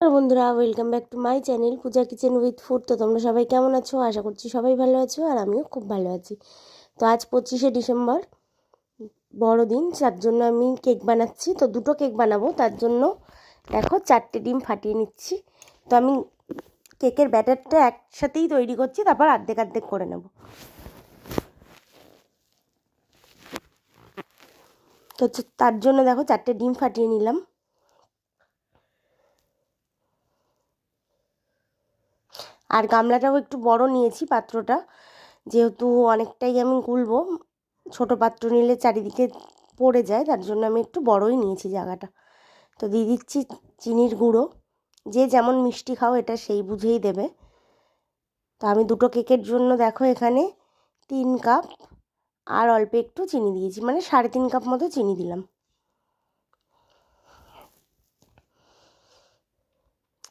আর বন্ধুরা welcome back to my channel Puja kitchen with food তো তোমরা সবাই কেমন আছো? আশা করছি সবাই ভালো আছো আর আমিও খুব ভালো আছি। তো আজ পঁচিশে ডিসেম্বর, বড়দিন, যার জন্য আমি কেক বানাচ্ছি। তো দুটো কেক বানাবো, তার জন্য দেখো চারটে ডিম ফাটিয়ে নিচ্ছি। তো আমি কেকের ব্যাটারটা একসাথেই তৈরি করছি, তারপর আর্ধেক আর্ধেক করে নেব। তো তার জন্য দেখো চারটে ডিম ফাটিয়ে নিলাম। আর গামলাটাও একটু বড় নিয়েছি পাত্রটা। যেহেতু অনেকটাই আমি গুলবো, ছোট পাত্র নিলে চারিদিকে পড়ে যায়, তার জন্য আমি একটু বড়ই নিয়েছি জায়গাটা। তো দিয়ে দিচ্ছি চিনির গুঁড়ো। যে যেমন মিষ্টি খাও, এটা সেই বুঝেই দেবে। তো আমি দুটো কেকের জন্য দেখো এখানে তিন কাপ আর অল্প একটু চিনি দিয়েছি মানে সাড়ে তিন কাপ মতো চিনি দিলাম।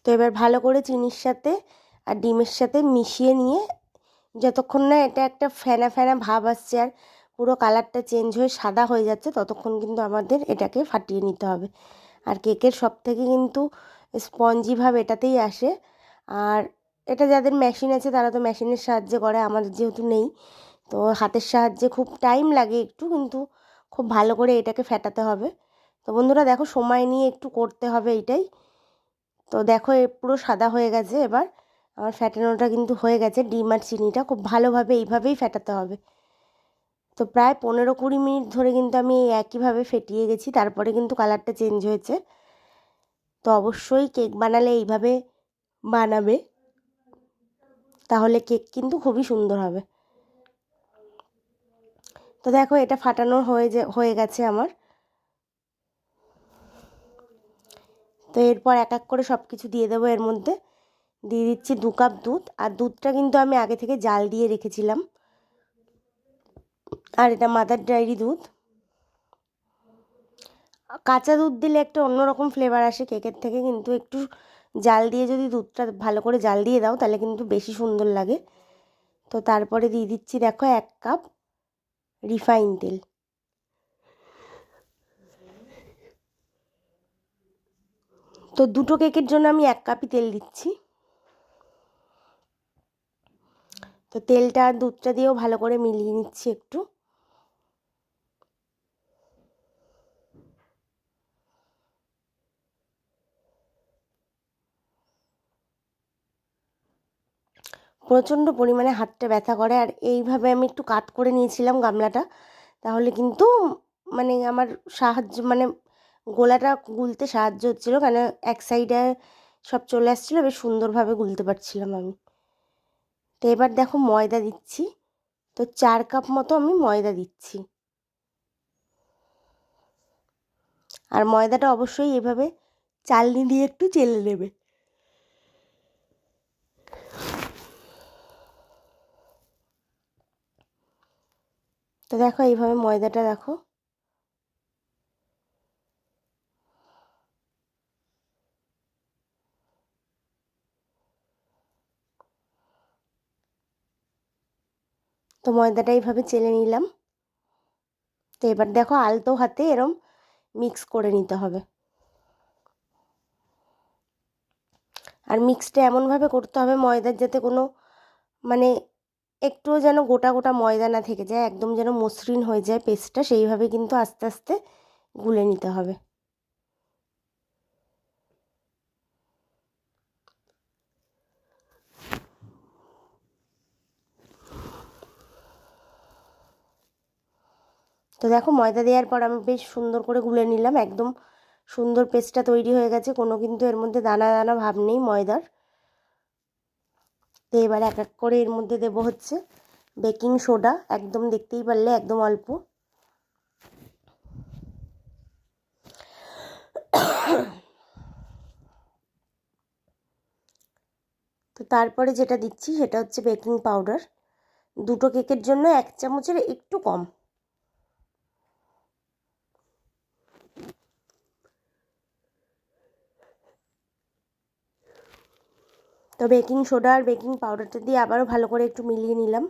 তো এবার ভালো করে চিনির সাথে আর ডিমের সাথে মিশিয়ে নিয়ে যতক্ষণ না এটা একটা ফেনা ফেনা ভাব আসছে আর পুরো কালারটা চেঞ্জ হয়ে সাদা হয়ে যাচ্ছে, ততক্ষণ কিন্তু আমাদের এটাকে ফাটিয়ে নিতে হবে। আর কেকের সব থেকে কিন্তু স্পঞ্জি ভাব এটাতেই আসে। আর এটা যাদের মেশিন আছে তারা তো মেশিনের সাহায্যে করে, আমাদের যেহেতু নেই, তো হাতের সাহায্যে খুব টাইম লাগে একটু, কিন্তু খুব ভালো করে এটাকে ফেটাতে হবে। তো বন্ধুরা দেখো, সময় নিয়ে একটু করতে হবে এটাই তো দেখো পুরো সাদা হয়ে গেছে এবার। আমার ফ্যাটানোটা কিন্তু হয়ে গেছে, ডিম আর চিনিটা। খুব ভালোভাবে এইভাবেই ফেটাতে হবে। তো প্রায় পনেরো কুড়ি মিনিট ধরে কিন্তু আমি একইভাবে ফেটিয়ে গেছি, তারপরে কিন্তু কালারটা চেঞ্জ হয়েছে। তো অবশ্যই কেক বানালে এইভাবে বানাবে, তাহলে কেক কিন্তু খুবই সুন্দর হবে। তো দেখো, এটা ফাটানো হয়ে যে, হয়ে গেছে আমার। তো এরপর এক এক করে সব কিছু দিয়ে দেবো এর মধ্যে। দিয়ে দিচ্ছি দু কাপ দুধ। আর দুধটা কিন্তু আমি আগে থেকে জাল দিয়ে রেখেছিলাম। আর এটা মাদার ডায়েরি দুধ। কাঁচা দুধ দিলে একটা অন্যরকম ফ্লেভার আসে। কেকের থেকে কিন্তু একটু জাল দিয়ে যদি দুধটা ভালো করে জাল দিয়ে দাও, তাহলে কিন্তু বেশি সুন্দর লাগে। তো তারপরে দিয়ে দিচ্ছি দেখো এক কাপ রিফাইন তেল। তো দুটো কেকের জন্য আমি এক কাপই তেল দিচ্ছি। তো তেলটা আর দুধটা দিয়েও ভালো করে মিলিয়ে নিচ্ছি একটু। প্রচণ্ড পরিমাণে হাতটা ব্যথা করে আর এইভাবে আমি একটু কাত করে নিয়েছিলাম গামলাটা। তাহলে কিন্তু মানে আমার সাহায্য মানে গোলাটা গুলতে সাহায্য হচ্ছিল কেন এক সাইডে সব চলে আসছিল, বেশ সুন্দরভাবে গুলতে পারছিলাম আমি। তো এবার দেখো ময়দা দিচ্ছি। তো চার কাপ মতো আমি ময়দা দিচ্ছি। আর ময়দাটা অবশ্যই এভাবে চালনি দিয়ে একটু চেলে নেবে। তো দেখো এইভাবে ময়দাটা দেখো তো ময়দাটা এইভাবে চেলে নিলাম। তো এবার দেখো আলতো হাতে এরম মিক্স করে নিতে হবে। আর মিক্সটা এমনভাবে করতে হবে ময়দার যাতে কোনো মানে একটুও যেন গোটা গোটা ময়দা না থেকে যায়, একদম যেন মসৃণ হয়ে যায় পেস্টটা, সেইভাবে কিন্তু আস্তে আস্তে গুলে নিতে হবে। তো দেখো ময়দা দেওয়ার পর আমি বেশ সুন্দর করে গুলে নিলাম। একদম সুন্দর পেস্টটা তৈরি হয়ে গেছে, কোনো কিন্তু এর মধ্যে দানা দানা ভাব নেই ময়দার। তো এবার এক এক করে এর মধ্যে দেব হচ্ছে বেকিং সোডা, একদম দেখতেই পারলে একদম অল্প। তো তারপরে যেটা দিচ্ছি সেটা হচ্ছে বেকিং পাউডার। দুটো কেকের জন্য এক চামচের একটু কম। তো বেকিং সোডা আর বেকিং পাউডারটা দিয়ে আবারও ভালো করে একটু মিলিয়ে নিলাম।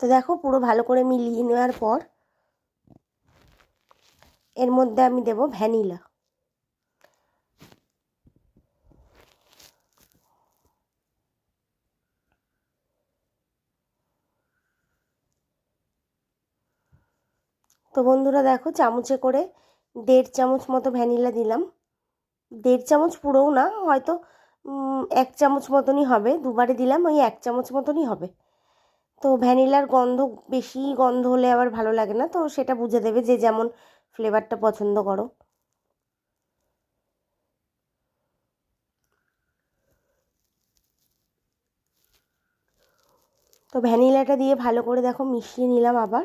তো দেখো পুরো ভালো করে মিলিয়ে নেওয়ার পর এর মধ্যে আমি দেব ভ্যানিলা। তো বন্ধুরা দেখো চামচে করে দেড় চামচ মতো ভ্যানিলা দিলাম। দেড় চামচ পুরোও না, হয়তো এক চামচ মতনই হবে। দুবারে দিলাম, ওই এক চামচ মতনই হবে। তো ভ্যানিলার গন্ধ, বেশি গন্ধ হলে আবার ভালো লাগে না, তো সেটা বুঝে দেবে যে যেমন ফ্লেভারটা পছন্দ করো। তো ভ্যানিলাটা দিয়ে ভালো করে দেখো মিশিয়ে নিলাম আবার।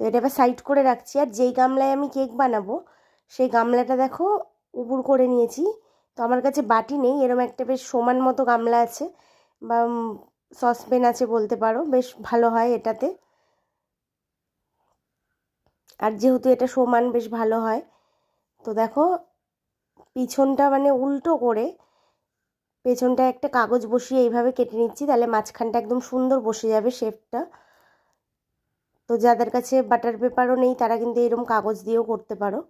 তো এটা এবার সাইড করে রাখছি। আর যেই গামলায় আমি কেক বানাবো, সেই গামলাটা দেখো উপুর করে নিয়েছি। তো আমার কাছে বাটি নেই, এরম একটা বেশ সমান মতো গামলা আছে বা সসপ্যান আছে বলতে পারো, বেশ ভালো হয় এটাতে। আর যেহেতু এটা সমান, বেশ ভালো হয়। তো দেখো, পিছনটা মানে উল্টো করে পেছনটা একটা কাগজ বসিয়ে এইভাবে কেটে নিচ্ছি, তাহলে মাঝখানটা একদম সুন্দর বসে যাবে শেপটা তো যাদের কাছে বাটার পেপারও নেই, তারা কিন্তু এরকম কাগজ দিয়েও করতে পারো।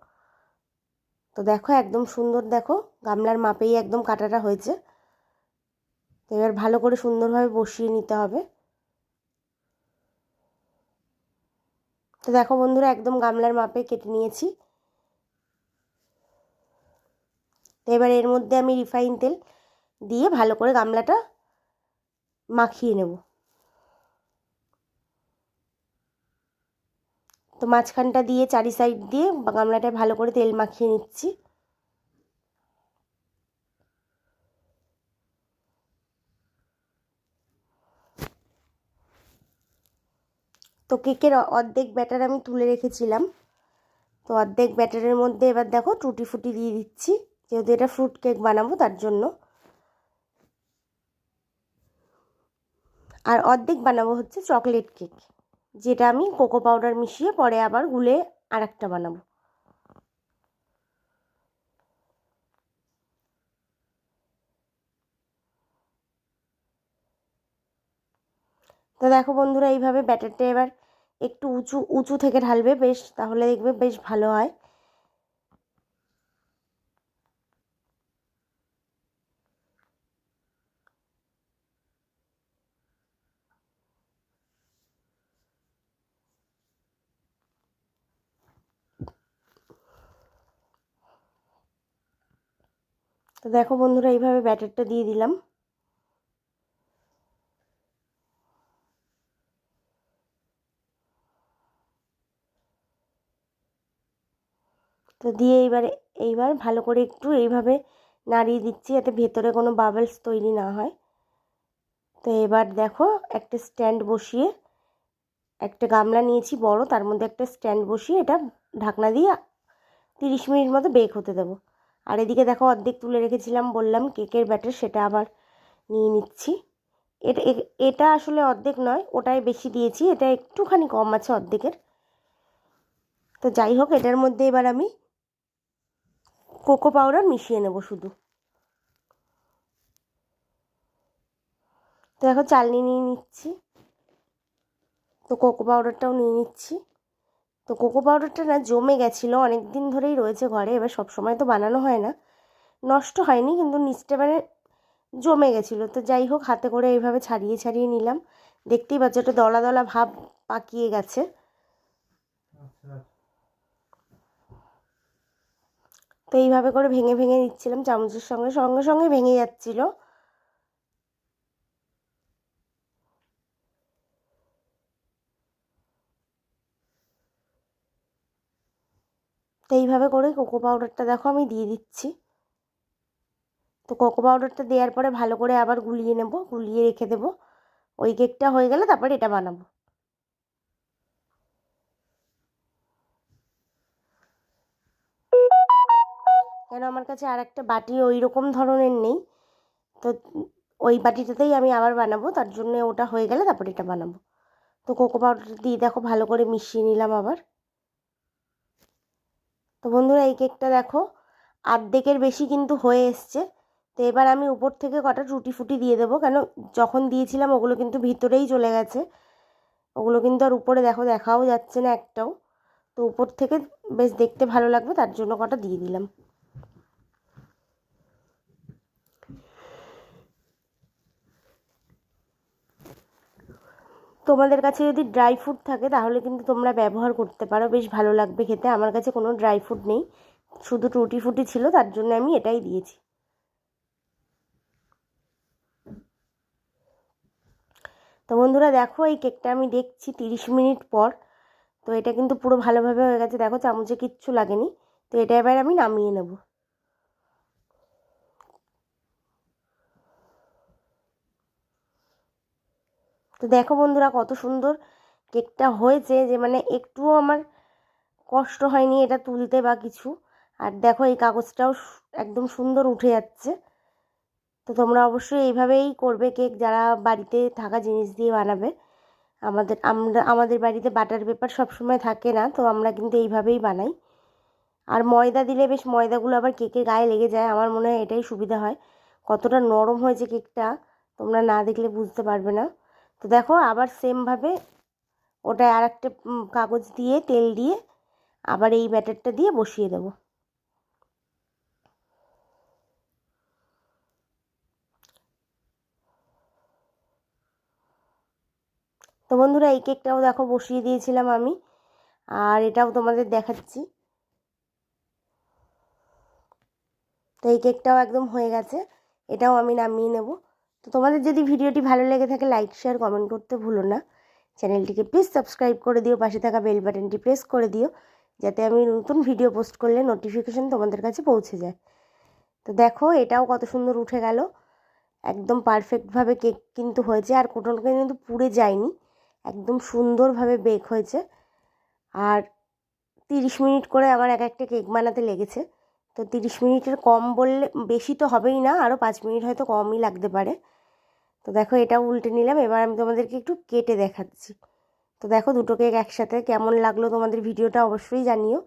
তো দেখো, একদম সুন্দর দেখো, গামলার মাপেই একদম কাটাটা হয়েছে। তো এবার ভালো করে সুন্দরভাবে বসিয়ে নিতে হবে। তো দেখো বন্ধুরা, একদম গামলার মাপে কেটে নিয়েছি। তো এবার এর মধ্যে আমি রিফাইন তেল দিয়ে ভালো করে গামলাটা মাখিয়ে নেব। তো মাঝখানটা দিয়ে চারি সাইড দিয়ে গামলাটায় ভালো করে তেল মাখিয়ে নিচ্ছি। তো কেকের অর্ধেক ব্যাটার আমি তুলে রেখেছিলাম। তো অর্ধেক ব্যাটারের মধ্যে এবার দেখো টুটি ফুটি দিয়ে দিচ্ছি, যেহেতু এটা ফ্রুট কেক বানাবো তার জন্য। আর অর্ধেক বানাবো হচ্ছে চকলেট কেক। যেটা আমি কোকো পাউডার মিশিয়ে পরে আবার গুলে আর একটা বানাবো। তো দেখো বন্ধুরা, এইভাবে ব্যাটারটা এবার একটু উঁচু উঁচু থেকে ঢালবে, বেশ, তাহলে দেখবে বেশ ভালো হয়। তো দেখো বন্ধুরা, এইভাবে ব্যাটারটা দিয়ে দিলাম। তো দিয়ে এইবার এইবার ভালো করে একটু এইভাবে নাড়িয়ে দিচ্ছি যাতে ভেতরে কোনো বাবলস তৈরি না হয়। তো এবার দেখো, একটা স্ট্যান্ড বসিয়ে, একটা গামলা নিয়েছি বড়, তার মধ্যে একটা স্ট্যান্ড বসিয়ে এটা ঢাকনা দিয়ে তিরিশ মিনিট মতো বেক হতে দেবো। আর এদিকে দেখো অর্ধেক তুলে রেখেছিলাম, বললাম কেকের ব্যাটার সেটা আবার নিয়ে নিচ্ছি। এটা এটা আসলে অর্ধেক নয়, ওটাই বেশি দিয়েছি, এটা একটুখানি কম আছে অর্ধেকের। তো যাই হোক, এটার মধ্যে এবার আমি কোকো পাউডার মিশিয়ে নেব শুধু। তো দেখো চালনি নিয়ে নিচ্ছি। তো কোকো পাউডারটাও নিয়ে নিচ্ছি। তো কোকো পাউডারটা না জমে গেছিল অনেক দিন ধরেই রয়েছে ঘরে, এবার সব সময় তো বানানো হয় না। নষ্ট হয়নি, কিন্তু নিচটা মানে জমে গেছিল। তো যাই হোক, হাতে করে এইভাবে ছাড়িয়ে ছাড়িয়ে নিলাম। দেখতেই পাচ্ছ, একটা দলা দলা ভাব পাকিয়ে গেছে। তো এইভাবে করে ভেঙে ভেঙে দিচ্ছিলাম, চামচের সঙ্গে সঙ্গে সঙ্গে ভেঙে যাচ্ছিল তো এইভাবে করে কোকো পাউডারটা দেখো আমি দিয়ে দিচ্ছি। তো কোকো পাউডারটা দেওয়ার পরে ভালো করে আবার গুলিয়ে নেব, গুলিয়ে রেখে দেবো। ওই কেকটা হয়ে গেলে তারপরে এটা বানাবো। কেন আমার কাছে আর একটা বাটি ওই রকম ধরনের নেই। তো ওই বাটিটাতেই আমি আবার বানাবো, তার জন্য ওটা হয়ে গেলে তারপরে এটা বানাবো। তো কোকো পাউডার দিয়ে দেখো ভালো করে মিশিয়ে নিলাম আবার। তো বন্ধুরা এই কেকটা দেখো, আর্ধেকের বেশি কিন্তু হয়ে এসছে। তো এবার আমি উপর থেকে কটা টুটি ফুটি দিয়ে দেবো, কেন যখন দিয়েছিলাম ওগুলো কিন্তু ভিতরেই চলে গেছে। ওগুলো কিন্তু আর উপরে দেখো দেখাও যাচ্ছে না একটাও। তো উপর থেকে বেশ দেখতে ভালো লাগবে, তার জন্য কটা দিয়ে দিলাম। তোমাদের কাছে যদি ড্রাই ফ্রুট থাকে, তাহলে কিন্তু তোমরা ব্যবহার করতে পারো। বেশ ভালো লাগবে খেতে। আমার কাছে কোনো ড্রাই ফ্রুট নেই। শুধু টুটি ফুটি ছিল, তার জন্য আমি এটাই দিয়েছি। তো বন্ধুরা, দেখো, এই কেকটা আমি দেখছি তিরিশ মিনিট পর। তো এটা কিন্তু পুরো ভালোভাবে হয়ে গেছে। দেখো, চামচে কিচ্ছু লাগেনি। তো এটা এবার আমি নামিয়ে নেব। তো দেখো বন্ধুরা কত সুন্দর কেকটা হয়েছে যে মানে একটুও আমার কষ্ট হয়নি এটা তুলতে বা কিছু। আর দেখো এই কাগজটাও একদম সুন্দর উঠে যাচ্ছে। তো তোমরা অবশ্যই এইভাবেই করবে কেক যারা বাড়িতে থাকা জিনিস দিয়ে বানাবে। আমাদের, আমরা, আমাদের বাড়িতে বাটার পেপার সবসময় থাকে না, তো আমরা কিন্তু এইভাবেই বানাই। আর ময়দা দিলে বেশ ময়দাগুলো আবার কেকের গায়ে লেগে যায়, আমার মনে হয় এটাই সুবিধা হয়। কতটা নরম হয়েছে কেকটা, তোমরা না দেখলে বুঝতে পারবে না। তো দেখো আবার সেমভাবে ওটা আর একটা কাগজ দিয়ে, তেল দিয়ে আবার এই ব্যাটারটা দিয়ে বসিয়ে দেবো। তো বন্ধুরা এই কেকটাও দেখো বসিয়ে দিয়েছিলাম আমি, আর এটাও তোমাদের দেখাচ্ছি। তো এই কেকটাও একদম হয়ে গেছে, এটাও আমি নামিয়ে নেব। তো তোমাদের যদি ভিডিওটি ভালো লেগে থাকে লাইক শেয়ার কমেন্ট করতে ভুলো না। চ্যানেলটিকে প্লিজ সাবস্ক্রাইব করে দিও, পাশে থাকা বেল বাটনটি প্রেস করে দিও, যাতে আমি নতুন ভিডিও পোস্ট করলে নোটিফিকেশান তোমাদের কাছে পৌঁছে যায়। তো দেখো, এটাও কত সুন্দর উঠে গেল। একদম পারফেক্টভাবে কেক কিন্তু হয়েছে, আর কোটোনকে কিন্তু পুড়ে যায়নি। একদম সুন্দরভাবে বেক হয়েছে। আর তিরিশ মিনিট করে আমার এক একটা কেক বানাতে লেগেছে। তো তিরিশ মিনিটের কম বললে, বেশি তো হবেই না আরও পাঁচ মিনিট হয়তো কমই লাগতে পারে। তো দেখো এটাও উল্টে নিলাম, এবার আমি তোমাদেরকে একটু কেটে দেখাচ্ছি। তো দেখো দুটো কেক একসাথে কেমন লাগল তোমাদের ভিডিওটা অবশ্যই জানিও।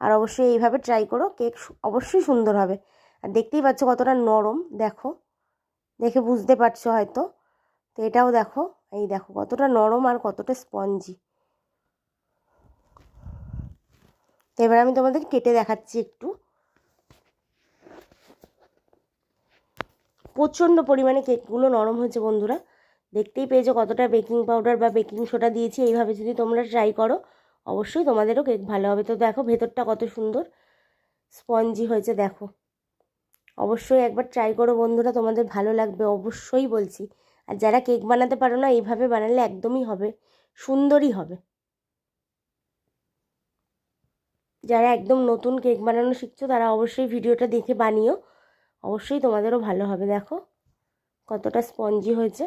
আর অবশ্যই এইভাবে ট্রাই করো, কেক অবশ্যই সুন্দর হবে। আর দেখতেই পাচ্ছ কতটা নরম, দেখো। দেখে বুঝতে পারছ হয়তো। তো এটাও দেখো, এই দেখো কতটা নরম আর কতটা স্পঞ্জি তো এবার আমি তোমাদের কেটে দেখাচ্ছি একটু। প্রচণ্ড পরিমাণে কেকগুলো নরম হয়েছে বন্ধুরা। দেখতেই পেয়েছ কতটা বেকিং পাউডার বা বেকিং সোডা দিয়েছি। এইভাবে যদি তোমরা ট্রাই করো, অবশ্যই তোমাদেরও কেক ভালো হবে। তো দেখো ভেতরটা কত সুন্দর স্পঞ্জি হয়েছে, দেখো। অবশ্যই একবার ট্রাই করো বন্ধুরা, তোমাদের ভালো লাগবে, অবশ্যই বলছি। আর যারা কেক বানাতে পারো না, এইভাবে বানালে একদমই হবে, সুন্দরই হবে। যারা একদম নতুন কেক বানানো শিখছো, তারা অবশ্যই ভিডিওটা দেখে বানিও। অবশ্যই তোমাদেরও ভালো হবে দেখো। কতটা স্পঞ্জি হয়েছে।